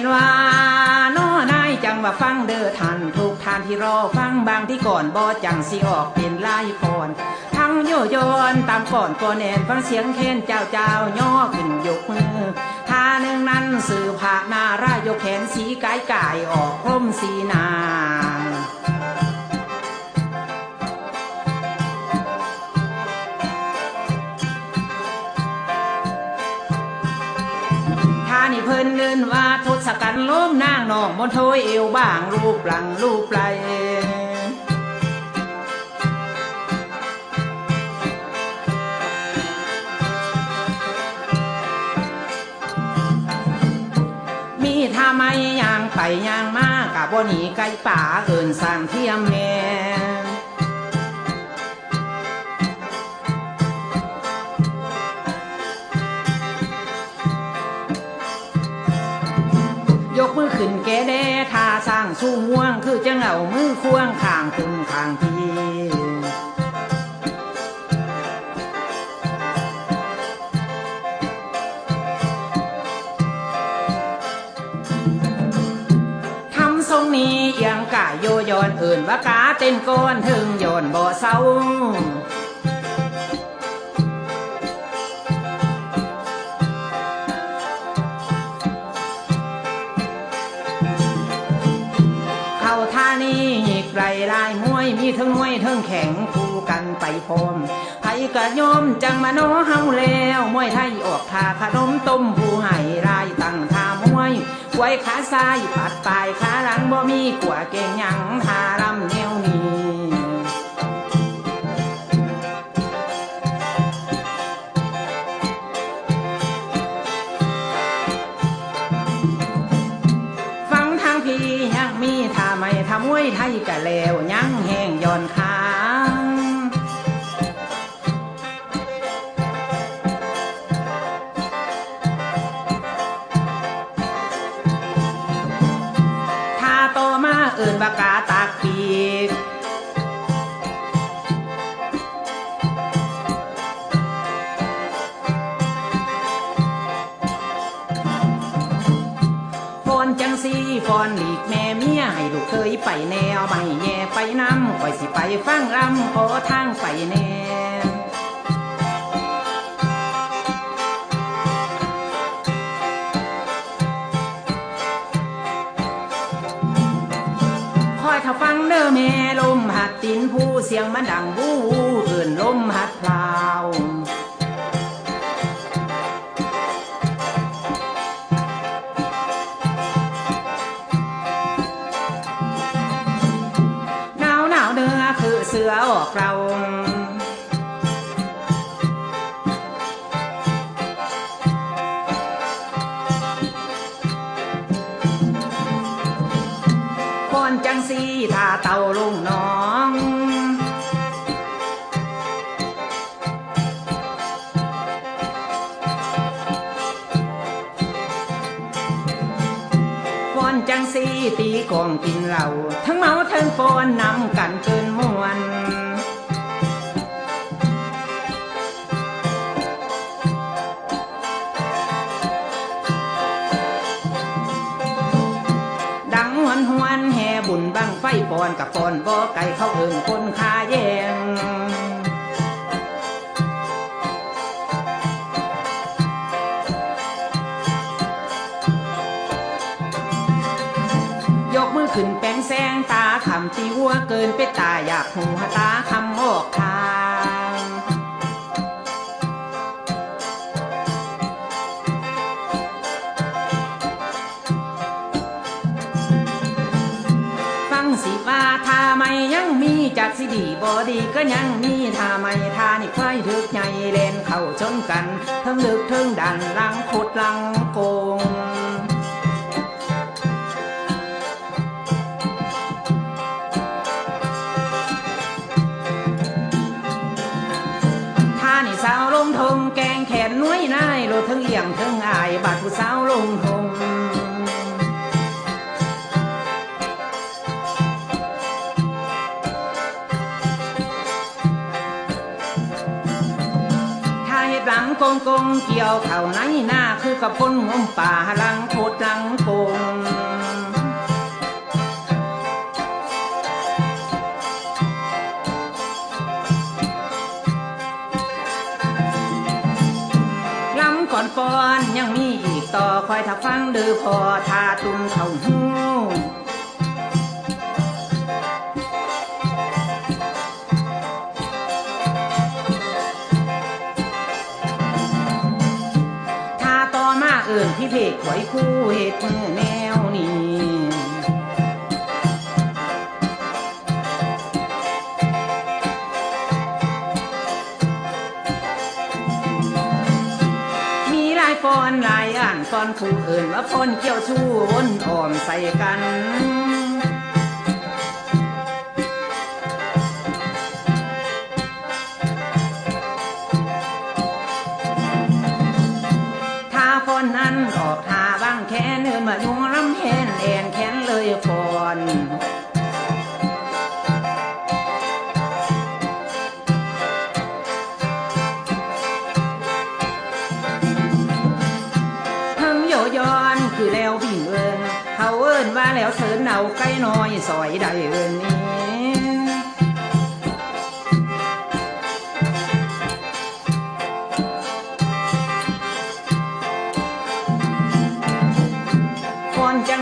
นว่าน้อนายจังว่าฟังเด้อท่านทุกท่านที่รอฟังบางที่ก่อนบอจังสิออกเป็นลายพรทั้งโยโยนตามก่อนก่อนแนนฟังเสียงเค้นเจ้าเจ้าย่อขึ้นยกมือท่าหนึ่งนั้นสื่อผานารายกแขนสีกายกายออกพรมสีนา นี่เพิ่นเดินว่าทศกัณฐ์ล้มนางนองบนโทยเอวบ้างรูปหลังรูปไหลมีท่าไม้ยางไปย่างมากกับบ่หนีไก่ป่าเอินสร้างเทียมแม่ ขึ้นแกแดทาสร้างสู้ม่วง คือจะเอามือควงข้างคุณข้างทีทำทรงนี้เอียงกายโยยอนอื่นว่ากาเต้นก้อนถึงโยนบ่เศร้า ทั้งมวยทั้งแข่งคู่กันไปพร้อมไผกะยอมจังมาโนเฮาแล้วมวยไทยออกท่าขนมต้มผู้ให้รายตั้งทามวยไว้ขาซ้ายปัดปลายขาหลังบ่มีกว่าเก่งยังทาลำเนว ไปแนวไม่แย่ไปน้ำก่อยสิไปฟังรำขอทางไปแนวคอยถ้าฟังเด้อแม่ลมหัดตินผู้เสียงมันดังบู้เอื่นลมหัดพลาว เสือกเราก่อนจังสีท่าเต่าลุงน้องฟอนจังสีตีกองกินเหล้าทั้งเมาทั้งฟอนนำกันเกินม บุญบังไฟปอนกับปอนบ่ไก่เข้าเอิงคนคาแยงยกมือขึ้นแป้งแซงตาคำตีวัวเกินไปตาอยากหูตาคำ สิว่าทาไม่ยังมีจากสิดีบอดีก็ยังมีทาไม่ทานี่ควายถึกใหญ่เลนเข้าชนกันทั้งลึกทั้งดันลังขดลังโกงท่านี่สาวลงทงแกงแขนน้อยนายโลทั้งเอียงทั้งอายบาดผู้สาวลงทง กงกงเกี่ยวเข่าในหน้าคือกับพ้นงมป่าหลังโพดหลังโกงลำก่อนฟอนยังมีอีกต่อคอยถ้าฟังเดือพอทาตุนเขาหูถ้ ดมือแนวนี้มีหลายฟอนหลายอ่านฟอนผู้อื่นว่าฟอนเกี่ยวชู้วนอ่อมใส่กัน มายุงลำแหนแอนแค้นเลยฟอนทั้งโยย้อนคือแล้วบิ่งเอินเขาเอินว่าแล้วเสินเอาใกล้น้อยซอยใดเอินนี้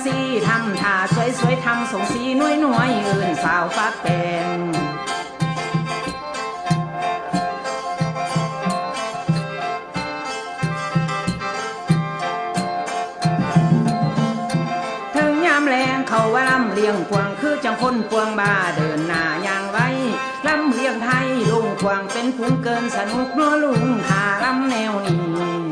ก่อนจังสีทำท่าสวยๆทำสงสีน้อยๆเอินสาวฟักแปงถึงยามแรงเขาว่าลำเลียงกวางคือจังคนกวางบาเดินหน้าอย่างไว้ลำเลียงไทยลุงกวางเป็นฝูงเกินสนุกนัวลุงทาลำแนวนี้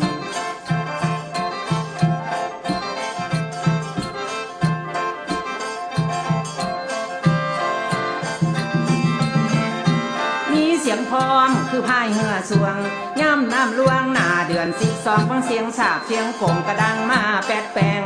เหือสวงย่ำน้ำลวงหน้าเดือนสิบสองฟังเสียงสาบเสียงโกงกระดังมาแปดแปง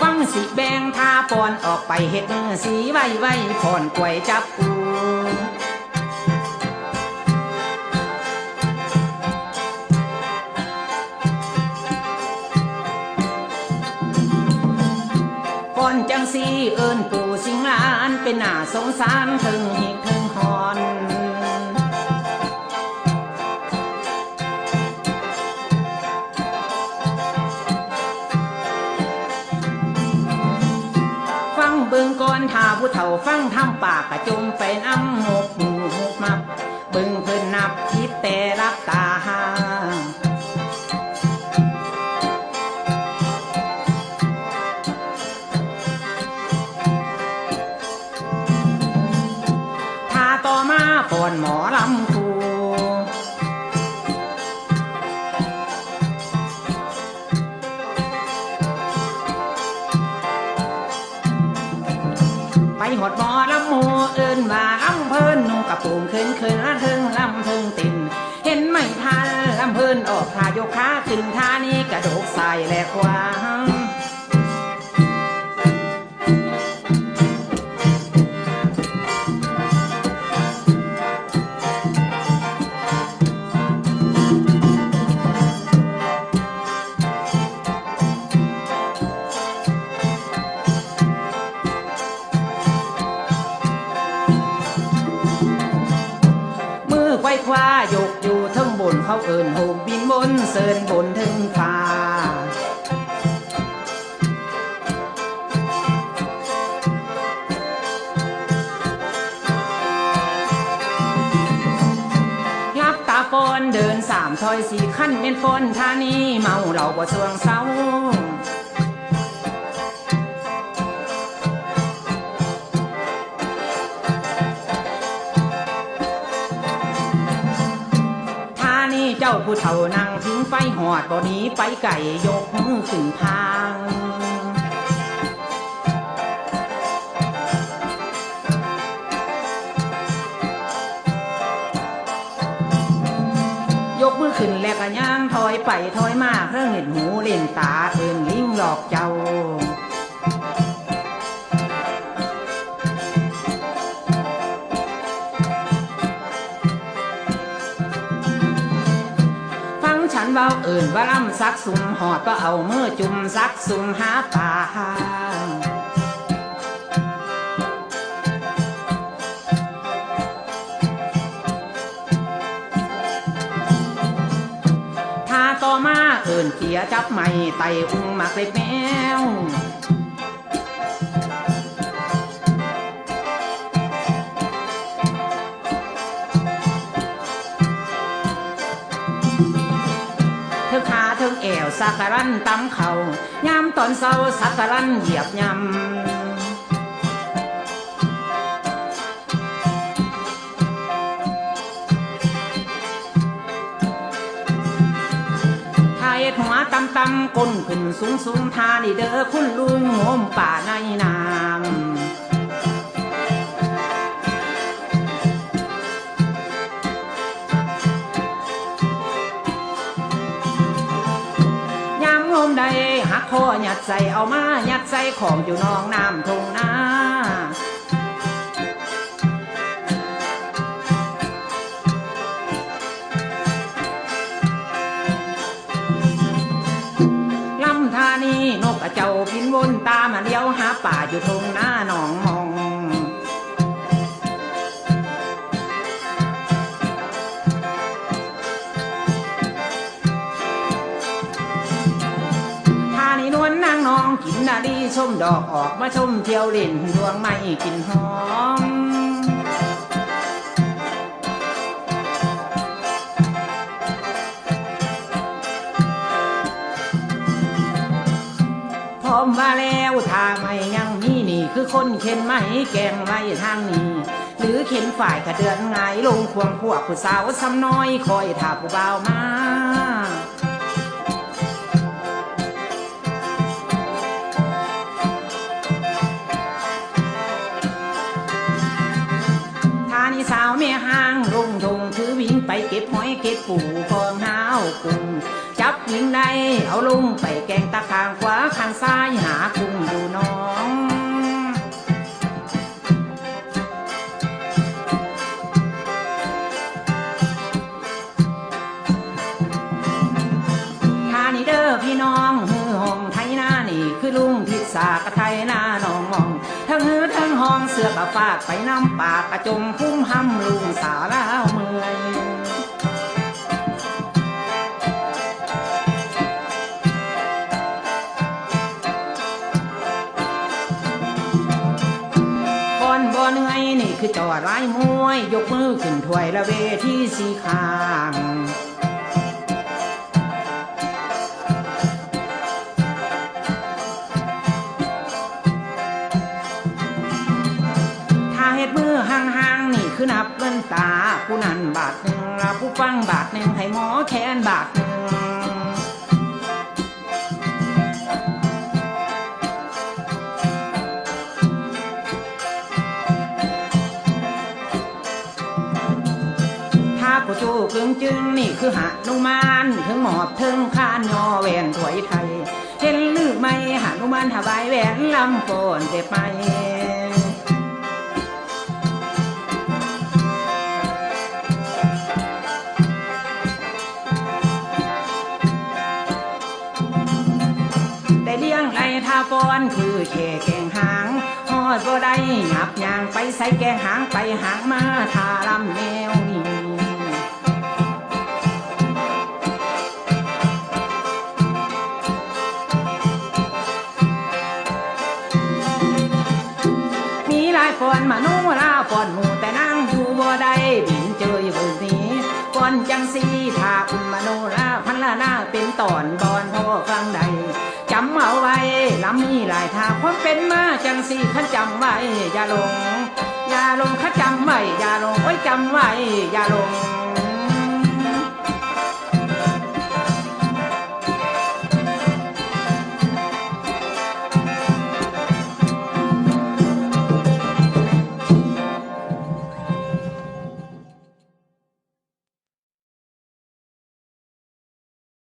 ฟังสิแบงทาปอนออกไปเฮ็ดสีไว้ไว้พอนกลวยจับปู เอิญปู่สิงลานเป็นหน้าสงสารถึงหิกถึงหอนฟังเบิ่งก่อนถ้าผู้เฒ่าฟังทำปากกระจมไปน้ำหกหมู่หก รงเคินเคินละเทิงลำเทิงตินเห็นไม่ทันลำเพิ่นออกทายกขาขึ้นท่านี้กระโดกใส่แหลกวาง อินโหมบินบนเสินบนถึงฟ้ารับตาฟอนเดินสามถอยสี่ขั้นเป็นฟอนท่านี้เมาเหล่าบ่สวงเศร้า เจ้าผู้เฒ่านั่งถึงไฟหอดบ่หนี้ไปไก่ยกมือขึ้นพางยกมือขึ้นแล้วก็ย่างถอยไปถอยมาเครื่องเห็นหูเล่นตาเอินลิงหลอกเจ้า เขาเอิ่นว่าล่ำซักสุมหอดก็เอามือจุ่มซักสุมหาปลาถ้าต่อมาเอิ่นเขียจับไม่ไตอุ้งมักเล็บแมว สักกะรันตำเขายามตอนเศร้าสักกะรันเหยียบยำทยหัวตำตำก้นขึ้นสูงสูงทานี่เด้อคุณลุงโหมป่าในน้ำ ดใส่เอามายัดใส่ของอยู่นองน้ำทงนาลำธานีนกกระเจ้าพินวนตามาเลี้ยวหาป่าอยู่ทงหน้าหนอง นาดีชมดอกออกมาชมเที่ยวเล่นดวงไม้กินหอมพร้อมมาแล้วถ้าไม่ยังมีนี่คือคนเข็นไม้แกงไว้ทางนี้ หรือเข็นฝ่ายกระเดือนไงลงควงพวกผู้สาวซ้ำน้อยคอยถาผู้บ่าวมา ไปเก็บหอยเก็บปูฟองห้าวกุ้งจับวิ่งในเอาลงไปแกงตะคางขวาข้างซ้ายหากุ้งอยู่น้องทานี่เด้อพี่น้องฮือห้องไทยหน้านี่คือลุงพิษากระไทยหน้าน้องมองทั้งฮือทั้งห้องเสือกะฟากไปน้ำปากกระจมพุ่มห้ำลุงสาแลาวมือ คือจอดไล่มวย ยกมือขึ้นถ้วยละเวทีสีข้างถ้าเฮ็ดมือห่างๆนี่คือนับเงินตาผู้นั้นบาทหนึ่งละผู้ฟังบาทหนึ่งให้หมอแคนบาทหนึ่ง ถ้าผู้จูกึ่งจึงนี่คือหานุมานถึงหมอบถึงคานยอแหวนถวยไทย เห็นลือไม่หานุมานถวายแหวนลำโกนเจ็บไปแต่เลี้ยงไรทาฟอนคือแค่แกงหางฮอดบ่ได้หยับยางไปใส่แกงหางไปหางมาทาลำแนว นมาโนราฟอนหมูแต่นั่งอยู่บ่ได้บินเจออยู่บนนี้ฟอนจังสีถ้าคุณมโนราพันละหน้าเป็นตอนบอนพ่อครั้งใดจำเอาไว้ลำมีหลายทาความเป็นมาจังสีขันจำไว้อย่าลงอย่าลงข้าจำไว้อย่าลงโอ้ยจำไว้อย่าลง